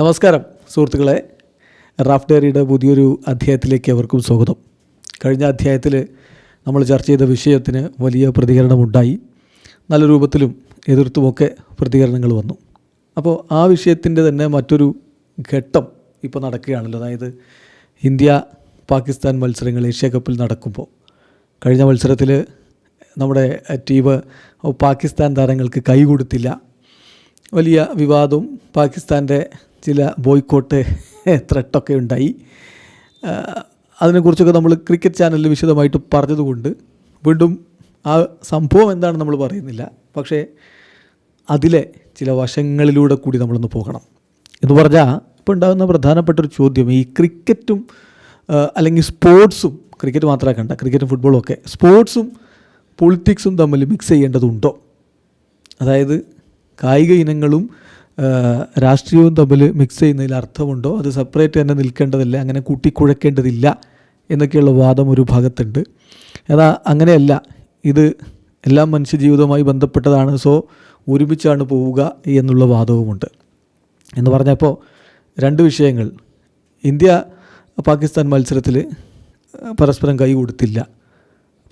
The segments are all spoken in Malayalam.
നമസ്കാരം സുഹൃത്തുക്കളെ. റാഫ് ഡയറിയുടെ പുതിയൊരു അധ്യായത്തിലേക്ക് അവർക്കും സ്വാഗതം. കഴിഞ്ഞ അധ്യായത്തിൽ നമ്മൾ ചർച്ച ചെയ്ത വിഷയത്തിന് വലിയ പ്രതികരണമുണ്ടായി. നല്ല രൂപത്തിലും എതിർത്തുമൊക്കെ പ്രതികരണങ്ങൾ വന്നു. അപ്പോൾ ആ വിഷയത്തിന്റെ തന്നെ മറ്റൊരു ഘട്ടം ഇപ്പോൾ നടക്കുകയാണല്ലോ. അതായത് ഇന്ത്യ പാകിസ്ഥാൻ മത്സരങ്ങൾ ഏഷ്യ കപ്പിൽ നടക്കുമ്പോൾ. കഴിഞ്ഞ മത്സരത്തിൽ നമ്മുടെ ടീം പാകിസ്ഥാൻ താരങ്ങൾക്ക് കൈ കൊടുത്തില്ല. വലിയ വിവാദവും പാകിസ്ഥാന്റെ ചില ബോയ്ക്കോട്ട് ത്രെട്ടൊക്കെ ഉണ്ടായി. അതിനെക്കുറിച്ചൊക്കെ നമ്മൾ ക്രിക്കറ്റ് ചാനലിൽ വിശദമായിട്ട് പറഞ്ഞതുകൊണ്ട് വീണ്ടും ആ സംഭവം എന്താണ് നമ്മൾ പറയുന്നില്ല. പക്ഷേ അതിലെ ചില വശങ്ങളിലൂടെ കൂടി നമ്മളൊന്ന് പോകണം. എന്ന് പറഞ്ഞാൽ ഇപ്പോൾ ഉണ്ടാകുന്ന പ്രധാനപ്പെട്ട ഒരു ചോദ്യം ഈ ക്രിക്കറ്റും അല്ലെങ്കിൽ സ്പോർട്സും ക്രിക്കറ്റ് മാത്രമേ കണ്ട ക്രിക്കറ്റും ഫുട്ബോളും ഒക്കെ സ്പോർട്സും പൊളിറ്റിക്സും തമ്മിൽ മിക്സ് ചെയ്യേണ്ടതുണ്ടോ? അതായത് കായിക ഇനങ്ങളും രാഷ്ട്രീയവും തമ്മിൽ മിക്സ് ചെയ്യുന്നതിൽ അർത്ഥമുണ്ടോ? അത് സെപ്പറേറ്റ് തന്നെ നിൽക്കേണ്ടതില്ല? അങ്ങനെ കൂട്ടിക്കുഴക്കേണ്ടതില്ല എന്നൊക്കെയുള്ള വാദം ഒരു ഭാഗത്തുണ്ട്. അതാ അങ്ങനെയല്ല. ഇത് എല്ലാം മനുഷ്യജീവിതവുമായി ബന്ധപ്പെട്ടതാണ്. സോ ഒരുമിച്ചാണ് പോവുക എന്നുള്ള വാദവുമുണ്ട്. എന്ന് പറഞ്ഞപ്പോൾ രണ്ട് വിഷയങ്ങൾ. ഇന്ത്യ പാകിസ്ഥാൻ മത്സരത്തിൽ പരസ്പരം കൈ കൊടുത്തില്ല.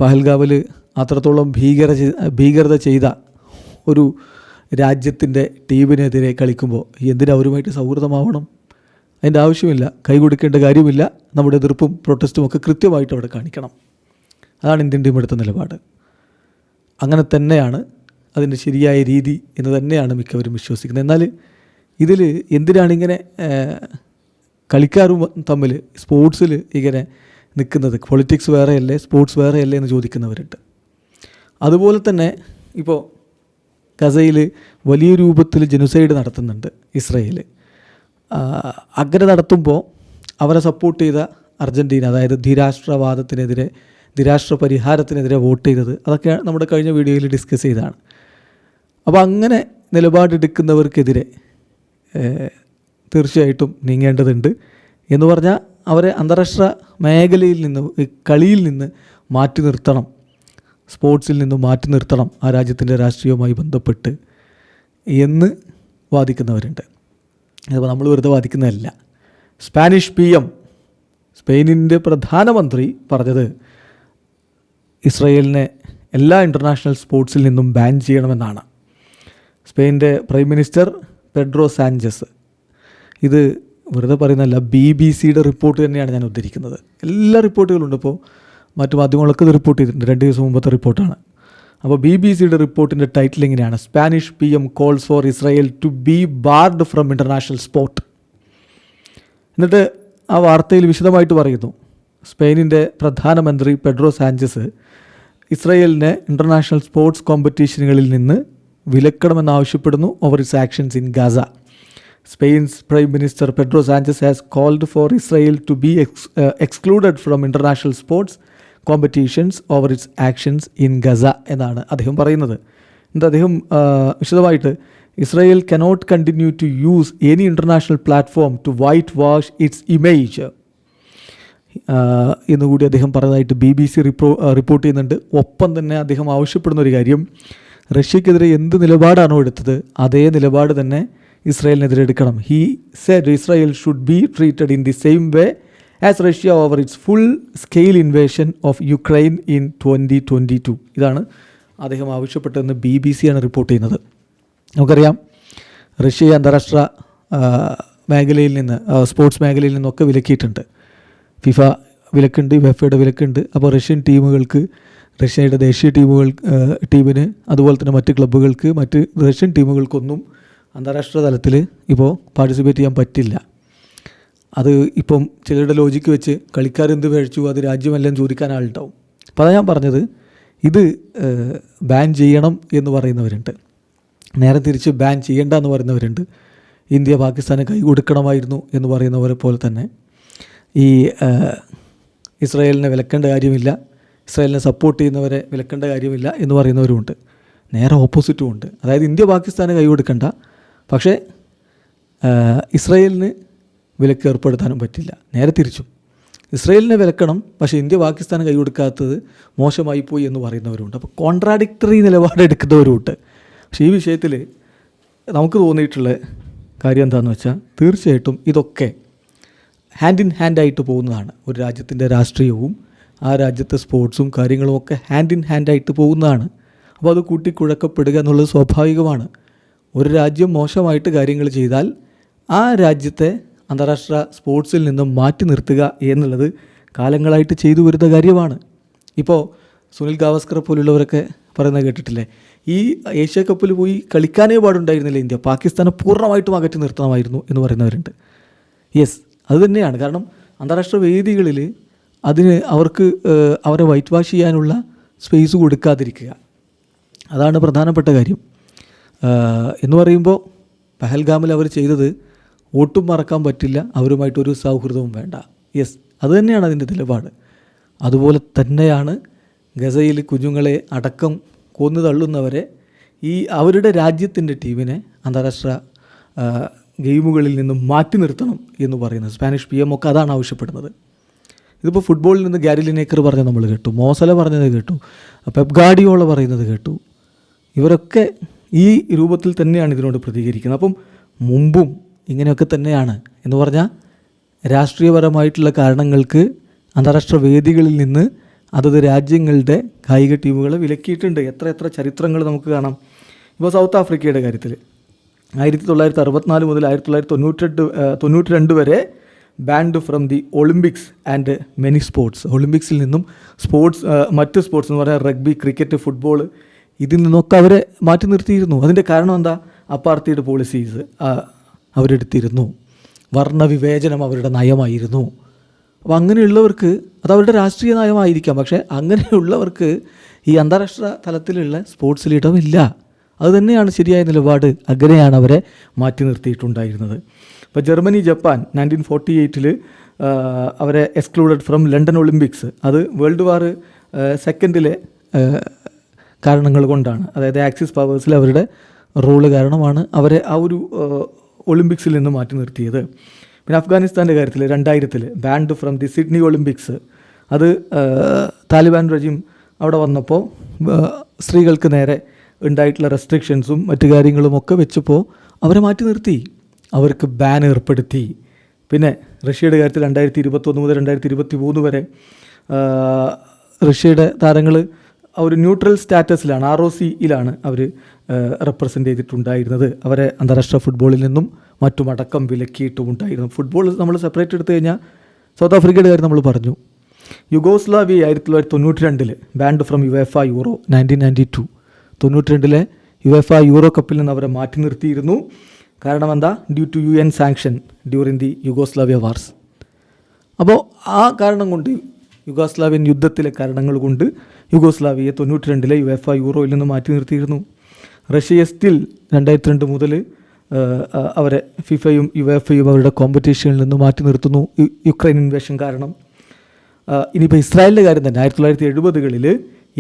പഹൽഗാവിൽ അത്രത്തോളം ഭീകര ഭീകരത ചെയ്ത ഒരു രാജ്യത്തിന്റെ ടീമിനെതിരെ കളിക്കുമ്പോൾ എന്തിനാ അവരുമായിട്ട് സൗഹൃദമാവണം? അതിന്റെ ആവശ്യമില്ല കൈ കൊടുക്കേണ്ട കാര്യമില്ല. നമ്മുടെ എതിർപ്പും പ്രൊട്ടസ്റ്റും ഒക്കെ കൃത്യമായിട്ട് അവിടെ കാണിക്കണം. അതാണ് ഇന്ത്യൻ ടീം എടുത്ത നിലപാട്. അങ്ങനെ തന്നെയാണ് അതിന്റെ ശരിയായ രീതി എന്ന് തന്നെയാണ് മിക്കവരും വിശ്വസിക്കുന്നത്. എന്നാൽ ഇതിൽ എന്തിനാണ് ഇങ്ങനെ കളിക്കാരും തമ്മിൽ സ്പോർട്സിൽ ഇങ്ങനെ നിൽക്കുന്നത്? പൊളിറ്റിക്സ് വേറെയല്ലേ സ്പോർട്സ് വേറെയല്ലേ എന്ന് ചോദിക്കുന്നവരുണ്ട്. അതുപോലെ തന്നെ ഇപ്പോൾ ഗസയിൽ വലിയ രൂപത്തിൽ ജനുസൈഡ് നടത്തുന്നുണ്ട് ഇസ്രയേൽ അങ്ങനെ നടത്തുമ്പോൾ അവരെ സപ്പോർട്ട് ചെയ്ത അർജന്റീന അതായത് ധിരാഷ്ട്രവാദത്തിനെതിരെ ധിരാഷ്ട്ര പരിഹാരത്തിനെതിരെ വോട്ട് ചെയ്തത് അതൊക്കെ നമ്മുടെ കഴിഞ്ഞ വീഡിയോയിൽ ഡിസ്കസ് ചെയ്തതാണ്. അപ്പോൾ അങ്ങനെ നിലപാടെടുക്കുന്നവർക്കെതിരെ തീർച്ചയായിട്ടും നീങ്ങേണ്ടതുണ്ട് എന്ന് പറഞ്ഞാൽ അവരെ അന്താരാഷ്ട്ര മേഖലയിൽ നിന്ന് കളിയിൽ നിന്ന് മാറ്റി നിർത്തണം. സ്പോർട്സിൽ നിന്നും മാറ്റി നിർത്തണം ആ രാജ്യത്തിന്റെ രാഷ്ട്രീയവുമായി ബന്ധപ്പെട്ട് എന്ന് വാദിക്കുന്നവരുണ്ട്. അതിപ്പോൾ നമ്മൾ വെറുതെ വാദിക്കുന്നതല്ല. സ്പാനിഷ് പി എം സ്പെയിനിന്റെ പ്രധാനമന്ത്രി പറഞ്ഞത് ഇസ്രയേലിനെ എല്ലാ ഇന്റർനാഷണൽ സ്പോർട്സിൽ നിന്നും ബാൻ ചെയ്യണമെന്നാണ്. സ്പെയിന്റെ പ്രൈം മിനിസ്റ്റർ പെഡ്രോ സാഞ്ചസ്. ഇത് വെറുതെ പറയുന്നതല്ല ബി ബി സിയുടെ റിപ്പോർട്ട് തന്നെയാണ് ഞാൻ ഉദ്ധരിക്കുന്നത്. എല്ലാ റിപ്പോർട്ടുകളുണ്ട് ഇപ്പോൾ മറ്റു മാധ്യമങ്ങളൊക്കെ ഇത് റിപ്പോർട്ട് ചെയ്തിട്ടുണ്ട്. രണ്ട് ദിവസം മുമ്പത്തെ റിപ്പോർട്ടാണ് അപ്പോൾ ബി ബി സിയുടെ റിപ്പോർട്ടിന്റെ ടൈറ്റിൽ ഇങ്ങനെയാണ് Spanish P M calls for Israel to be barred from international sport എന്നിട്ട് ആ വാർത്തയിൽ വിശദമായിട്ട് പറയുന്നു. സ്പെയിനിന്റെ പ്രധാനമന്ത്രി പെഡ്രോ സാഞ്ചസ് ഇസ്രയേലിനെ ഇന്റർനാഷണൽ സ്പോർട്സ് കോമ്പറ്റീഷനുകളിൽ നിന്ന് വിലക്കണമെന്നാവശ്യപ്പെടുന്നു over its actions in Gaza Spain's prime minister Pedro Sanchez has called for Israel to be ex excluded from international sports competitions over its actions in Gaza എന്നാണ് അദ്ദേഹം പറയുന്നത്. എന്നിട്ട് അദ്ദേഹം വിശദമായിട്ട് Israel cannot continue to use any international platform to whitewash its image എന്നുകൂടി അദ്ദേഹം പറഞ്ഞതായിട്ട് B B C repo report ചെയ്യുന്നുണ്ട്. ഒപ്പം തന്നെ അദ്ദേഹം ആവശ്യപ്പെടുന്ന ഒരു കാര്യം റഷ്യക്കെതിരെ എന്ത് നിലപാടാണോ എടുത്തത് അതേ നിലപാട് തന്നെ ഇസ്രായേലിനെതിരെ എടുക്കണം. He said Israel should be treated in the same way as Russia over its full scale invasion of Ukraine in twenty twenty two ഇതാണ് അദ്ദേഹം ആവശ്യപ്പെട്ടതെന്ന് ബി ബി സിയാണ് റിപ്പോർട്ട് ചെയ്യുന്നത്. നമുക്കറിയാം റഷ്യ അന്താരാഷ്ട്ര മേഖലയിൽ നിന്ന് സ്പോർട്സ് മേഖലയിൽ നിന്നൊക്കെ വിലക്കിയിട്ടുണ്ട്. ഫിഫ വിലക്കുണ്ട് വെഫയുടെ വിലക്കുണ്ട്. അപ്പോൾ റഷ്യൻ ടീമുകൾക്ക് റഷ്യയുടെ ദേശീയ ടീമുകൾ ടീമിന് അതുപോലെ തന്നെ മറ്റ് ക്ലബ്ബുകൾക്ക് മറ്റ് റഷ്യൻ ടീമുകൾക്കൊന്നും അന്താരാഷ്ട്ര തലത്തിൽ ഇപ്പോൾ പാർട്ടിസിപ്പേറ്റ് ചെയ്യാൻ പറ്റില്ല. അത് ഇപ്പം ചിലരുടെ ലോജിക്ക് വെച്ച് കളിക്കാരെന്ത് കഴിച്ചു അത് രാജ്യമെല്ലാം ചോദിക്കാൻ ആളുണ്ടാവും. അപ്പോൾ അതാ ഞാൻ പറഞ്ഞത് ഇത് ബാൻ ചെയ്യണം എന്ന് പറയുന്നവരുണ്ട്. നേരെ തിരിച്ച് ബാൻ ചെയ്യേണ്ട എന്ന് പറയുന്നവരുണ്ട്. ഇന്ത്യ പാകിസ്ഥാനെ കൈ കൊടുക്കണമായിരുന്നു എന്ന് പറയുന്നവരെ പോലെ തന്നെ. ഈ ഇസ്രായേലിനെ വിലക്കേണ്ട കാര്യമില്ല. ഇസ്രായേലിനെ സപ്പോർട്ട് ചെയ്യുന്നവരെ വിലക്കേണ്ട കാര്യമില്ല എന്ന് പറയുന്നവരുമുണ്ട്. നേരെ ഓപ്പോസിറ്റും ഉണ്ട് അതായത് ഇന്ത്യ പാകിസ്ഥാനെ കൈ കൊടുക്കണ്ട. പക്ഷേ ഇസ്രായേലിന് വിലക്ക് ഏർപ്പെടുത്താനും പറ്റില്ല. നേരെ തിരിച്ചും. ഇസ്രയേലിനെ വിലക്കണം പക്ഷേ ഇന്ത്യ പാകിസ്ഥാൻ കൈ കൊടുക്കാത്തത് മോശമായി പോയി എന്ന് പറയുന്നവരുണ്ട്. അപ്പോൾ കോൺട്രാഡിക്ടറി നിലപാടെടുക്കുന്നവരുമുണ്ട് പക്ഷേ ഈ വിഷയത്തിൽ നമുക്ക് തോന്നിയിട്ടുള്ള കാര്യം എന്താണെന്ന് വെച്ചാൽ തീർച്ചയായിട്ടും ഇതൊക്കെ ഹാൻഡ് ഇൻ ഹാൻഡായിട്ട് പോകുന്നതാണ്. ഒരു രാജ്യത്തിന്റെ രാഷ്ട്രീയവും ആ രാജ്യത്തെ സ്പോർട്സും കാര്യങ്ങളും ഒക്കെ ഹാൻഡ് ഇൻ ഹാൻഡായിട്ട് പോകുന്നതാണ്. അപ്പോൾ അത് കൂട്ടിക്കുഴക്കപ്പെടുക എന്നുള്ളത് സ്വാഭാവികമാണ്. ഒരു രാജ്യം മോശമായിട്ട് കാര്യങ്ങൾ ചെയ്താൽ ആ രാജ്യത്തെ അന്താരാഷ്ട്ര സ്പോർട്സിൽ നിന്നും മാറ്റി നിർത്തുക എന്നുള്ളത് കാലങ്ങളായിട്ട് ചെയ്തു വരുന്ന കാര്യമാണ്. ഇപ്പോൾ സുനിൽ ഗാവസ്കർ പോലുള്ളവരൊക്കെ പറയുന്നത് കേട്ടിട്ടില്ലേ? ഈ ഏഷ്യ കപ്പിൽ പോയി കളിക്കാനേ പാടുണ്ടായിരുന്നില്ല ഇന്ത്യ. പാകിസ്ഥാനെ പൂർണമായിട്ടും അകറ്റി നിർത്തണമായിരുന്നു എന്ന് പറയുന്നവരുണ്ട്. യെസ് അത് തന്നെയാണ്. കാരണം അന്താരാഷ്ട്ര വേദികളിൽ അതിന് അവർക്ക് അവരെ വൈറ്റ് വാഷ് ചെയ്യാനുള്ള സ്പേസ് കൊടുക്കാതിരിക്കുക. അതാണ് പ്രധാനപ്പെട്ട കാര്യം. എന്ന് പറയുമ്പോൾ പഹൽഗാമിൽ അവർ ചെയ്തത് ഒട്ടും മറക്കാൻ പറ്റില്ല. അവരുമായിട്ടൊരു സൗഹൃദവും വേണ്ട. യെസ് അതുതന്നെയാണ് അതിന്റെ നിലപാട്. അതുപോലെ തന്നെയാണ് ഗസയിൽ കുഞ്ഞുങ്ങളെ അടക്കം കൊന്നു തള്ളുന്നവരെ ഈ അവരുടെ രാജ്യത്തിന്റെ ടീമിനെ അന്താരാഷ്ട്ര ഗെയിമുകളിൽ നിന്നും മാറ്റി നിർത്തണം എന്ന് പറയുന്നത്. സ്പാനിഷ് പി എം ഒക്കെ അതാണ് ആവശ്യപ്പെടുന്നത്. ഇതിപ്പോൾ ഫുട്ബോളിൽ നിന്ന് ഗാരി ലിനേക്കർ പറഞ്ഞത് നമ്മൾ കേട്ടു. മോസല പറഞ്ഞത് കേട്ടു. പെപ് ഗാഡിയോള പറയുന്നത് കേട്ടു. ഇവരൊക്കെ ഈ രൂപത്തിൽ തന്നെയാണ് ഇതിനോട് പ്രതികരിക്കുന്നത്. അപ്പം മുമ്പും ഇങ്ങനെയൊക്കെ തന്നെയാണ്. എന്ന് പറഞ്ഞാൽ രാഷ്ട്രീയപരമായിട്ടുള്ള കാരണങ്ങൾക്ക് അന്താരാഷ്ട്ര വേദികളിൽ നിന്ന് അതത് രാജ്യങ്ങളുടെ കായിക ടീമുകളെ വിലക്കിയിട്ടുണ്ട്. എത്ര എത്ര ചരിത്രങ്ങൾ നമുക്ക് കാണാം. ഇപ്പോൾ സൗത്ത് ആഫ്രിക്കയുടെ കാര്യത്തിൽ ആയിരത്തി തൊള്ളായിരത്തി അറുപത്തിനാല് മുതൽ ആയിരത്തി തൊള്ളായിരത്തി തൊണ്ണൂറ്റെട്ട് തൊണ്ണൂറ്റി രണ്ട് വരെ banned from the Olympics and many sports ഒളിമ്പിക്സിൽ നിന്നും സ്പോർട്സ് മറ്റ് സ്പോർട്സ് എന്ന് പറഞ്ഞാൽ റഗ്ബി ക്രിക്കറ്റ് ഫുട്ബോൾ ഇതിൽ നിന്നൊക്കെ അവരെ മാറ്റി നിർത്തിയിരുന്നു. അതിന്റെ കാരണം എന്താ? അപ്പാർത്തിയുടെ പോളിസീസ് അവരെടുത്തിരുന്നു. വർണവിവേചനം അവരുടെ നയമായിരുന്നു. അപ്പോൾ അങ്ങനെയുള്ളവർക്ക് അത് അവരുടെ രാഷ്ട്രീയ നയമായിരിക്കാം. പക്ഷേ അങ്ങനെയുള്ളവർക്ക് ഈ അന്താരാഷ്ട്ര തലത്തിലുള്ള സ്പോർട്സിൽ ഇടമില്ല അതുതന്നെയാണ് ശരിയായ നിലപാട്. അങ്ങനെയാണ് അവരെ മാറ്റി നിർത്തിയിട്ടുണ്ടായിരുന്നത്. ഇപ്പോൾ ജർമ്മനി ജപ്പാൻ നയന്റീൻ ഫോർട്ടി എയ്റ്റിൽ അവരെ എക്സ്ക്ലൂഡഡ് ഫ്രം ലണ്ടൻ ഒളിമ്പിക്സ് അത് വേൾഡ് വാർ സെക്കൻഡിലെ കാരണങ്ങൾ കൊണ്ടാണ്. അതായത് ആക്സിസ് പവേഴ്സിൽ അവരുടെ റോൾ കാരണമാണ് അവരെ ആ ഒരു ഒളിമ്പിക്സിൽ നിന്ന് മാറ്റി നിർത്തിയത്. പിന്നെ അഫ്ഗാനിസ്ഥാന്റെ കാര്യത്തിൽ രണ്ടായിരത്തിൽ banned from the Sydney Olympics അത് താലിബാൻ റജീം അവിടെ വന്നപ്പോൾ സ്ത്രീകൾക്ക് നേരെ ഉണ്ടായിട്ടുള്ള റെസ്ട്രിക്ഷൻസും മറ്റു കാര്യങ്ങളുമൊക്കെ വെച്ചപ്പോൾ അവരെ മാറ്റി നിർത്തി. അവർക്ക് ബാൻ ഏർപ്പെടുത്തി. പിന്നെ റഷ്യയുടെ കാര്യത്തിൽ രണ്ടായിരത്തി ഇരുപത്തൊന്ന് മുതൽ രണ്ടായിരത്തി ഇരുപത്തി മൂന്ന് വരെ റഷ്യയുടെ താരങ്ങൾ ഒരു ന്യൂട്രൽ സ്റ്റാറ്റസിലാണ് ആർ ഒ സിയിലാണ് അവർ റെപ്രസെന്റ് ചെയ്തിട്ടുണ്ടായിരുന്നത്. അവരെ അന്താരാഷ്ട്ര ഫുട്ബോളിൽ നിന്നും മറ്റുമടക്കം വിലക്കിയിട്ടുമുണ്ടായിരുന്നു ഫുട്ബോൾ നമ്മൾ സെപ്പറേറ്റ് എടുത്തു കഴിഞ്ഞാൽ സൗത്ത് ആഫ്രിക്കയുടെ കാര്യം നമ്മൾ പറഞ്ഞു. യുഗോസ്ലാവി ആയിരത്തി തൊള്ളായിരത്തി തൊണ്ണൂറ്റി രണ്ടിൽ banned from U F Euro nineteen ninety two തൊണ്ണൂറ്റി രണ്ടിലെ യു എഫ് യൂറോ കപ്പിൽ നിന്ന് അവരെ മാറ്റി നിർത്തിയിരുന്നു. കാരണം എന്താ? Due to U N sanction during the Yugoslavia wars അപ്പോൾ ആ കാരണം കൊണ്ട് യുഗോസ്ലാവിയൻ യുദ്ധത്തിലെ കാരണങ്ങൾ കൊണ്ട് യുഗോസ്ലാവിയെ തൊണ്ണൂറ്റി രണ്ടിലെ യു എഫ് യൂറോയിൽ നിന്ന് മാറ്റി നിർത്തിയിരുന്നു. റഷ്യയെ സ്റ്റിൽ രണ്ടായിരത്തി രണ്ട് മുതൽ അവരെ ഫിഫയും യു എഫ് എയും അവരുടെ കോമ്പറ്റീഷനിൽ നിന്ന് മാറ്റി നിർത്തുന്നു യുക്രൈൻ ഇൻവേഷൻ കാരണം. ഇനിയിപ്പോൾ ഇസ്രായേലിന്റെ കാര്യം തന്നെ ആയിരത്തി തൊള്ളായിരത്തി എഴുപതുകളിൽ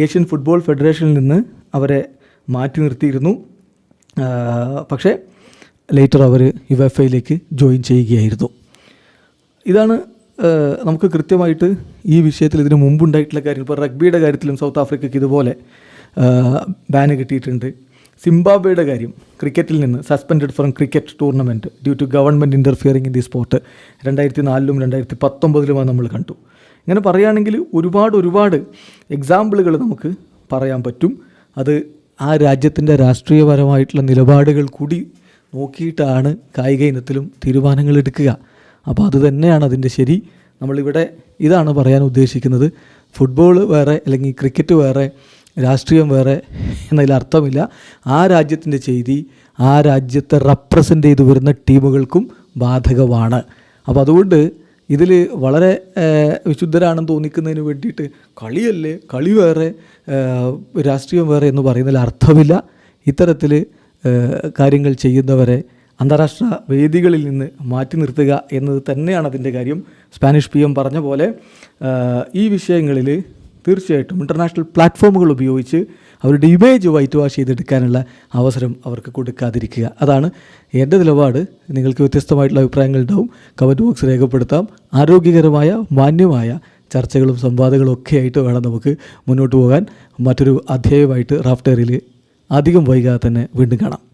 ഏഷ്യൻ ഫുട്ബോൾ ഫെഡറേഷനിൽ നിന്ന് അവരെ മാറ്റി നിർത്തിയിരുന്നു. പക്ഷേ ലേറ്റർ അവർ യു എഫ് ഐയിലേക്ക് ജോയിൻ ചെയ്യുകയായിരുന്നു. ഇതാണ് നമുക്ക് കൃത്യമായിട്ട് ഈ വിഷയത്തിൽ ഇതിന് മുമ്പുണ്ടായിട്ടുള്ള കാര്യം. ഇപ്പോൾ റഗ്ബിയുടെ കാര്യത്തിലും സൗത്ത് ആഫ്രിക്കയ്ക്ക് ഇതുപോലെ ബാന് കിട്ടിയിട്ടുണ്ട്. സിംബാബ്വേയുടെ കാര്യം ക്രിക്കറ്റിൽ നിന്ന് suspended from cricket tournament due to government interfering in the sport രണ്ടായിരത്തി നാലിലും രണ്ടായിരത്തി പത്തൊമ്പതിലുമാണ് നമ്മൾ കണ്ടു. ഇങ്ങനെ പറയുകയാണെങ്കിൽ ഒരുപാട് ഒരുപാട് എക്സാമ്പിളുകൾ നമുക്ക് പറയാൻ പറ്റും. അത് ആ രാജ്യത്തിന്റെ രാഷ്ട്രീയപരമായിട്ടുള്ള നിലപാടുകൾ കൂടി നോക്കിയിട്ടാണ് കായിക ഇനത്തിലും തീരുമാനങ്ങൾ എടുക്കുക. അപ്പോൾ അത് തന്നെയാണ് അതിന്റെ ശരി. നമ്മളിവിടെ ഇതാണ് പറയാൻ ഉദ്ദേശിക്കുന്നത്. ഫുട്ബോൾ വേറെ അല്ലെങ്കിൽ ക്രിക്കറ്റ് വേറെ രാഷ്ട്രീയം വേറെ എന്നതിൽ അർത്ഥമില്ല. ആ രാജ്യത്തിന്റെ ചെയ്തി ആ രാജ്യത്തെ റെപ്രസെന്റ് ചെയ്തു വരുന്ന ടീമുകൾക്കും ബാധകമാണ്. അപ്പോൾ അതുകൊണ്ട് ഇതിൽ വളരെ വിശുദ്ധരാണെന്ന് തോന്നിക്കുന്നതിന് വേണ്ടിയിട്ട് കളിയല്ലേ? കളി വേറെ രാഷ്ട്രീയം വേറെ എന്ന് പറയുന്നതിൽ അർത്ഥമില്ല. ഇത്തരത്തിൽ കാര്യങ്ങൾ ചെയ്യുന്നവരെ അന്താരാഷ്ട്ര വേദികളിൽ നിന്ന് മാറ്റി നിർത്തുക എന്നത് തന്നെയാണ് അതിന്റെ കാര്യം. സ്പാനിഷ് പി എം പറഞ്ഞ പോലെ ഈ വിഷയങ്ങളിൽ തീർച്ചയായിട്ടും ഇന്റർനാഷണൽ പ്ലാറ്റ്ഫോമുകൾ ഉപയോഗിച്ച് അവരുടെ ഇമേജ് വൈറ്റ് വാഷ് ചെയ്തെടുക്കാനുള്ള അവസരം അവർക്ക് കൊടുക്കാതിരിക്കുക. അതാണ് എന്റെ നിലപാട്. നിങ്ങൾക്ക് വ്യത്യസ്തമായിട്ടുള്ള അഭിപ്രായങ്ങൾ ഉണ്ടാവും. കമന്റ് ബോക്സ് രേഖപ്പെടുത്താം. ആരോഗ്യകരമായ മാന്യമായ ചർച്ചകളും സംവാദങ്ങളും ഒക്കെ ആയിട്ട് വേണം നമുക്ക് മുന്നോട്ട് പോകാൻ. മറ്റൊരു അധ്യായമായിട്ട് റാഫ്റ്ററിൽ അധികം വൈകാതെ തന്നെ വീണ്ടും കാണാം.